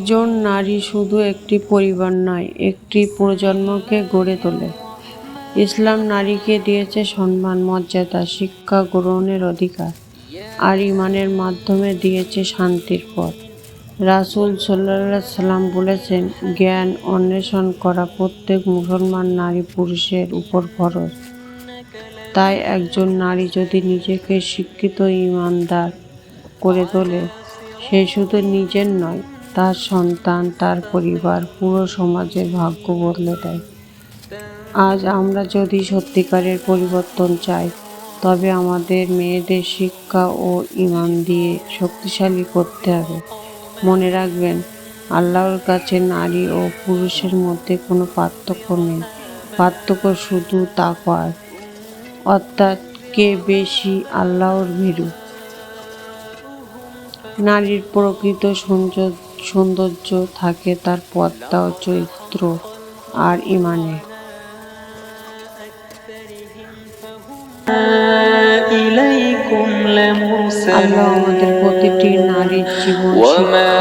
একজন নারী শুধু একটি পরিবার নয়, একটি প্রজন্মকে গড়ে তোলে। ইসলাম নারীকে দিয়েছে সম্মান, মর্যাদা, শিক্ষা, গ্রহণের অধিকার আর ইমানের মাধ্যমে দিয়েছে শান্তির পথ। রাসূল সাল্লাহ সাল্লাম বলেছেন, জ্ঞান অন্বেষণ করা প্রত্যেক মুসলমান নারী পুরুষের উপর ফরজ। তাই একজন নারী যদি নিজেকে শিক্ষিত, ইমানদার করে তোলে, সে শুধু নিজের নয় তার সন্তান, তার পরিবার, পুরো সমাজের ভাগ্য বদলে দেয়। আজ আমরা যদি সত্যিকারের পরিবর্তন চাই, তবে আমাদের মেয়েদের শিক্ষা ও ইমান দিয়ে শক্তিশালী করতে হবে। মনে রাখবেন, আল্লাহর কাছে নারী ও পুরুষের মধ্যে কোনো পার্থক্য নেই। পার্থক্য শুধু তাকওয়ার। অর্থাৎ কে বেশি আল্লাহর ভীরু? নারীর প্রকৃত সৌন্দর্য সৌন্দর্য থাকে তার পদ্মা ও চরিত্র আর ইমানে। আমাদের প্রতিটি নারীর জীবন শিক্ষা